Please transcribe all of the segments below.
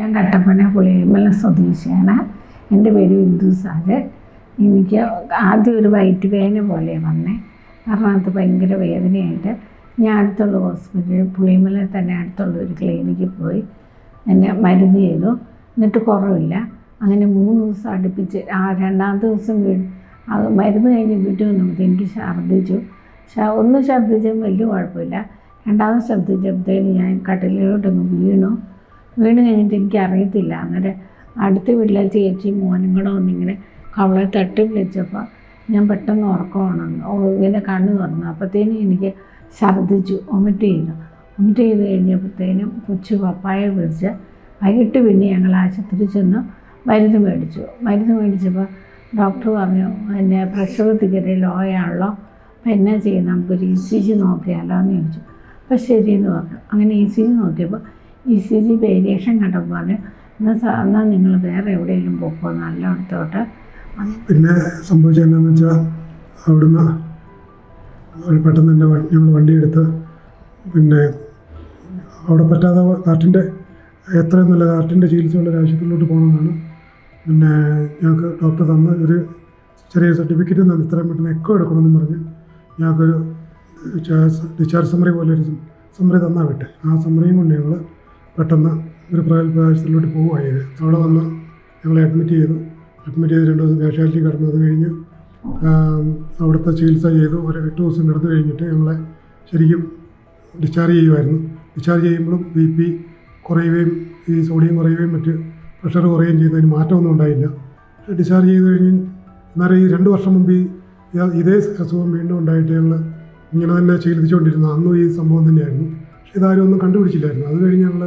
ഞാൻ കട്ടപ്പന പുളിയമല സ്വദേശിയാണ്. എന്റെ പേര് ബിന്ദു സാജ്. എനിക്ക് ആദ്യം ഒരു വയറ്റ് വേദന പോലെ വന്നേ. കാരണം അത് ഭയങ്കര വേദനയായിട്ട്. ഞാൻ അടുത്തുള്ള ഹോസ്പിറ്റലിൽ പുളിയമല തന്നെ അടുത്തുള്ള ഒരു ക്ലിനിക്കിൽ പോയി എന്നെ മരുന്ന് ചെയ്തു. എന്നിട്ട് കുറവില്ല. അങ്ങനെ മൂന്ന് ദിവസം അടുപ്പിച്ച് ആ രണ്ടാം ദിവസം മരുന്ന് കഴിഞ്ഞ് വീട്ടിൽ വന്നപ്പോൾ എനിക്ക് ഛർദ്ദിച്ചു. ഒന്ന് ഛർദ്ദിച്ചാൽ വലിയ കുഴപ്പമില്ല. രണ്ടാമത് ഛർദ്ദിച്ചപ്പോഴത്തേന് ഞാൻ കട്ടിലോട്ടങ്ങ് വീണു. വീണ് കഴിഞ്ഞിട്ട് എനിക്ക് അറിയത്തില്ല അന്നേരം അടുത്ത വീട്ടിലെ ചേച്ചി മോനും കൂടെ വന്നിങ്ങനെ കവളെ തട്ടി വിളിച്ചപ്പോൾ ഞാൻ പെട്ടെന്ന് ഉറക്കമാണെന്ന് ഓ ഇങ്ങനെ കണ്ണ് തുറന്നു. അപ്പോഴത്തേനും എനിക്ക് ഛർദ്ദിച്ചു. ഒമിറ്റ് ചെയ്തു. ഒമിറ്റ് ചെയ്ത് കഴിഞ്ഞപ്പോഴത്തേനും കൊച്ചു പപ്പായ വിളിച്ച് വൈകിട്ട് പിന്നെ ഞങ്ങൾ ആശുപത്രി ചെന്ന് മരുന്ന് മേടിച്ചു. മരുന്ന് മേടിച്ചപ്പോൾ ഡോക്ടർ പറഞ്ഞു പിന്നെ പ്രഷർ തികരെ ലോ ആണല്ലോ. അപ്പോൾ എന്നാ ചെയ്യുന്നത് നമുക്കൊരു ഇ സി ജി നോക്കിയാലോ എന്ന് ചോദിച്ചു. അപ്പോൾ ശരിയെന്ന് പറഞ്ഞു. അങ്ങനെ ഇ സി ജി നോക്കിയപ്പോൾ ഇ സി ജി വേരിയേഷൻ കണ്ടപ്പോൾ പറഞ്ഞു എന്നാൽ എന്നാൽ നിങ്ങൾ വേറെ എവിടെയെങ്കിലും പോകുമോ നല്ല അടുത്തോട്ട്. പിന്നെ സംഭവിച്ചത് എന്താണെന്ന് വെച്ചാൽ അവിടുന്ന് പെട്ടെന്ന് തന്നെ ഞങ്ങൾ വണ്ടിയെടുത്ത് പിന്നെ അവിടെ പറ്റാതെ കാറ്റിന്റെ എത്രയും നല്ല കാറ്റിന്റെ ചികിത്സയുള്ള ഒരു പോകണമെന്നാണ്. പിന്നെ ഞങ്ങൾക്ക് ഡോക്ടർ തന്ന ഒരു ചെറിയ സർട്ടിഫിക്കറ്റ് തന്നെ ഇത്രയും പെട്ടെന്ന് എക്കോ എടുക്കണമെന്ന് പറഞ്ഞ് ഞങ്ങൾക്കൊരു ഡിസ്ചാർജ് സമ്മറി പോലെ ഒരു സമ്മറി തന്നാൽ വിട്ടെ ആ സമ്മറിയും കൊണ്ട് ഞങ്ങൾ പെട്ടെന്ന് ഒരു പ്രഗത്ഭ ആശുപത്രിയിലോട്ട് പോവുകയായത് അവിടെ വന്ന് ഞങ്ങളെ അഡ്മിറ്റ് ചെയ്തു. അഡ്മിറ്റ് ചെയ്ത് രണ്ട് ദിവസം കാഷ്വാലിറ്റി കിടന്നു. അത് കഴിഞ്ഞ് അവിടുത്തെ ചികിത്സ ചെയ്തു. ഒരു എട്ട് ദിവസം കിടന്നു കഴിഞ്ഞിട്ട് ഞങ്ങളെ ശരിക്കും ഡിസ്ചാർജ് ചെയ്യുമായിരുന്നു. ഡിസ്ചാർജ് ചെയ്യുമ്പോഴും ബി പി കുറയുകയും ഈ സോഡിയം കുറയുകയും മറ്റ് പ്രഷർ കുറയുകയും ചെയ്യുന്നതിന് മാറ്റമൊന്നും ഉണ്ടായില്ല. പക്ഷേ ഡിസ്ചാർജ് ചെയ്ത് കഴിഞ്ഞ് എന്നാലും ഈ രണ്ട് വർഷം മുമ്പ് ഈ ഇതേ അസുഖം വീണ്ടും ഉണ്ടായിട്ട് ഞങ്ങൾ ഇങ്ങനെ തന്നെ ചികിത്സിച്ചുകൊണ്ടിരുന്നു അന്നും ഈ സംഭവം തന്നെയായിരുന്നു. പക്ഷേ ഇതാരും ഒന്നും കണ്ടുപിടിച്ചില്ലായിരുന്നു. അത് കഴിഞ്ഞ് ഞങ്ങൾ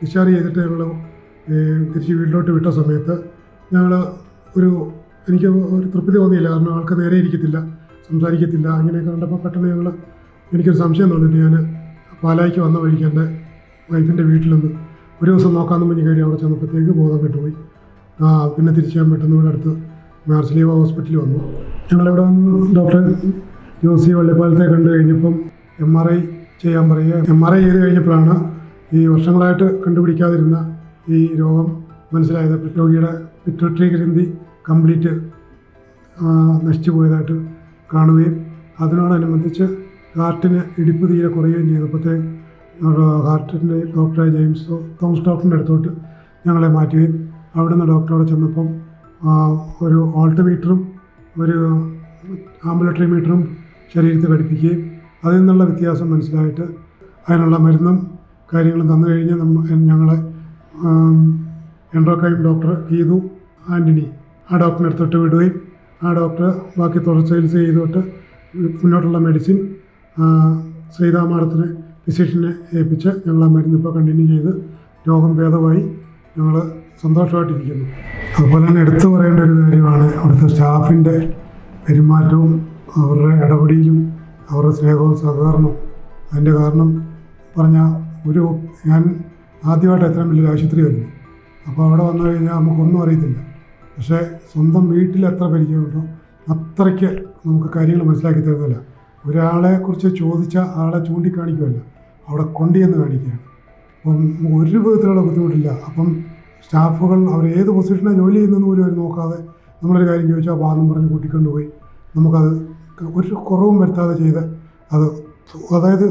ഡിസ്ചാർജ് ചെയ്തിട്ട് ഞങ്ങൾ തിരിച്ച് വീട്ടിലോട്ട് വിട്ട സമയത്ത് ഞങ്ങൾ ഒരു എനിക്ക് ഒരു തൃപ്തി തോന്നിയില്ല. കാരണം ആൾക്ക് നേരെ ഇരിക്കത്തില്ല സംസാരിക്കത്തില്ല. അങ്ങനെയൊക്കെ കണ്ടപ്പോൾ പെട്ടെന്ന് ഞങ്ങൾ എനിക്കൊരു സംശയം തോന്നിയിട്ട് ഞാൻ പാലായിക്ക് വന്ന വഴിക്ക് എന്റെ വൈഫിന്റെ വീട്ടിൽ നിന്ന് ഒരു ദിവസം നോക്കാമെന്ന് പറഞ്ഞ് കഴിഞ്ഞ് അവിടെ ചെന്നപ്പോഴത്തേക്ക് ബോധം കെട്ടുപോയി. പിന്നെ തിരിച്ച് ഞാൻ പെട്ടെന്ന് ഇവിടെ അടുത്ത് മാർസ്ലീവ ഹോസ്പിറ്റലിൽ വന്നു. ഞങ്ങളിവിടെ വന്ന് ഡോക്ടർ ജോസി വള്ളിപ്പാലത്തെ കണ്ടു കഴിഞ്ഞപ്പം എം ആർ ഐ ചെയ്യാൻ പറയുക. എം ആർ ഐ ചെയ്ത് കഴിഞ്ഞപ്പോഴാണ് ഈ വർഷങ്ങളായിട്ട് കണ്ടുപിടിക്കാതിരുന്ന ഈ രോഗം മനസ്സിലായത് രോഗിയുടെ പിറ്റോട്രി ഗ്രന്ഥി കംപ്ലീറ്റ് നശിച്ചു പോയതായിട്ട് കാണുകയും അതിനോടനുബന്ധിച്ച് ഹാർട്ടിന് ഇടിപ്പ് തീരെ കുറയുകയും ചെയ്തപ്പോഴത്തെ ഹാർട്ടിന്റെ ഡോക്ടറായ ജെയിംസ് തോമസ് ഡോക്ടറിന്റെ അടുത്തോട്ട് ഞങ്ങളെ മാറ്റുകയും അവിടുന്ന് ഡോക്ടറോട് ചെന്നപ്പം ഒരു ഓൾട്ടമീറ്ററും ഒരു ആംബുലറ്ററി മീറ്ററും ശരീരത്തിൽ ഘടിപ്പിക്കുകയും അതിൽ നിന്നുള്ള വ്യത്യാസം മനസ്സിലായിട്ട് അതിനുള്ള മരുന്നും കാര്യങ്ങളും തന്നു കഴിഞ്ഞാൽ നമ്മൾ ഞങ്ങളെ എൻഡ്രോക്രൈം ഡോക്ടർ ഗീതു ആന്റണി ആ ഡോക്ടറിന്റെ അടുത്തോട്ട് വിടുകയും ആ ഡോക്ടർ ബാക്കി തുടർ ചികിത്സ ചെയ്തിട്ട് മുന്നോട്ടുള്ള മെഡിസിൻ ശ്രീരാമാടത്തിന് ഫിസിഷ്യനെ ഏൽപ്പിച്ച് ഞങ്ങൾ ആ മരുന്ന് ഇപ്പോൾ കണ്ടിന്യൂ ചെയ്ത് രോഗം ഭേദമായി ഞങ്ങൾ സന്തോഷമായിട്ടിരിക്കുന്നു. അതുപോലെ തന്നെ എടുത്തു പറയേണ്ട ഒരു കാര്യമാണ് അവിടുത്തെ സ്റ്റാഫിന്റെ പെരുമാറ്റവും അവരുടെ ഇടപെടലും അവരുടെ സ്നേഹവും സഹകരണവും. അതിന്റെ കാരണം പറഞ്ഞാൽ ഒരു ഞാൻ ആദ്യമായിട്ട് എത്രയും വലിയൊരു ആശുപത്രി വരുന്നു. അപ്പോൾ അവിടെ വന്നു കഴിഞ്ഞാൽ നമുക്കൊന്നും അറിയത്തില്ല. പക്ഷേ സ്വന്തം വീട്ടിൽ എത്ര പരിചയമുണ്ടോ അത്രയ്ക്ക് നമുക്ക് കാര്യങ്ങൾ മനസ്സിലാക്കി തരുന്നില്ല. ഒരാളെ കുറിച്ച് ചോദിച്ച ആളെ ചൂണ്ടിക്കാണിക്കുമല്ല അവിടെ കൊണ്ടുചെന്ന് കാണിക്കുകയാണ്. അപ്പം ഒരു വിധത്തിലുള്ള ബുദ്ധിമുട്ടില്ല. അപ്പം സ്റ്റാഫുകൾ അവർ ഏത് പൊസിഷനാണ് ജോലി ചെയ്യുന്നതെന്ന് പോലും അവർ നോക്കാതെ നമ്മളൊരു കാര്യം ചോദിച്ചാൽ വാദം പറഞ്ഞ് കൂട്ടിക്കൊണ്ടുപോയി. നമുക്കത് ഒരു കുറവും വരുത്താതെ ചെയ്ത് അത് അതായത്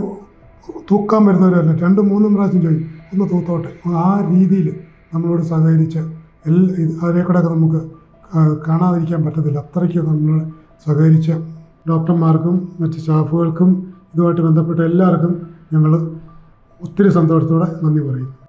തൂക്കാൻ വരുന്നവരല്ല? രണ്ടും മൂന്നും പ്രാവശ്യം ചോദിക്കും. ഒന്ന് തൂത്തോട്ടെ. ആ രീതിയിൽ നമ്മളോട് സഹകരിച്ച് എല്ലാ അവരെ കൂടെയൊക്കെ നമുക്ക് കാണാതിരിക്കാൻ പറ്റത്തില്ല. അത്രയ്ക്ക് നമ്മൾ സഹകരിച്ച ഡോക്ടർമാർക്കും മറ്റ് സ്റ്റാഫുകൾക്കും ഇതുമായിട്ട് ബന്ധപ്പെട്ട എല്ലാവർക്കും ഞങ്ങൾ ഒത്തിരി സന്തോഷത്തോടെ നന്ദി പറയുന്നു.